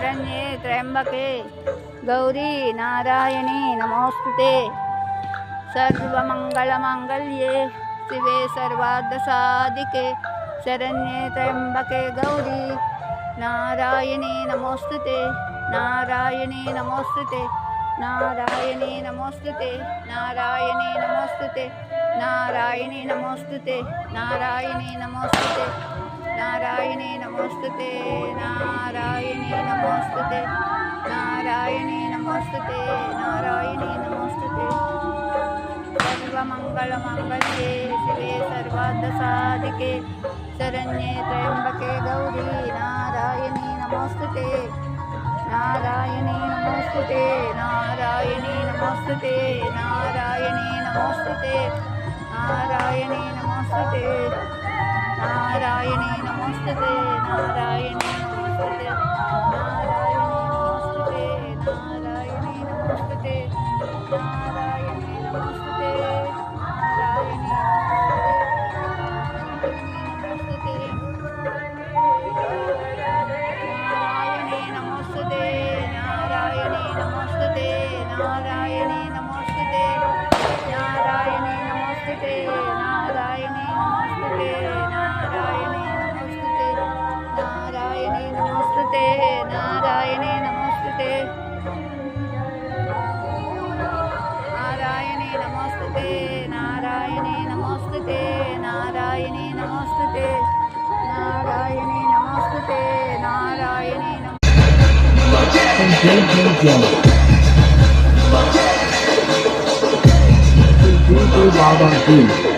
शरण्ये त्र्यंबके गौरी नारायणी नमोस्तुते सर्वमङ्गलमाङ्गल्ये शिवे सर्वार्धसाधिके। शरण्ये त्र्यंबके गौरी नारायणी नमोस्तुते नारायणी नमोस्तुते नारायणी नमोस्तुते नारायणी नमोस्तुते नारायणी नमोस्तुते नारायणी नमोस्तुते నారాయణే నమోస్తుతే నారాయణే నమోస్తుతే నారాయణే నమోస్తుతే నారాయణే నమోస్తుతే. సర్వమంగళమంగళే శివే సర్వార్ధసాధికే. శరణ్యే త్రయంబకే గౌరీ నారాయణే నమోస్తుతే నారాయణే నమోస్తుతే నారాయణే నమోస్తుతే నారాయణే నమోస్తుతే. Narayani Namaste Narayani Namaste Narayani Namaste Narayani Namaste Narayani Namaste Narayani Namaste నమోస్తుతే నారాయణీ నమోస్తుతే నారాయణీ నమోస్తుతే నారాయణీ నమోస్తుతే నారాయణీ నమో Babaji.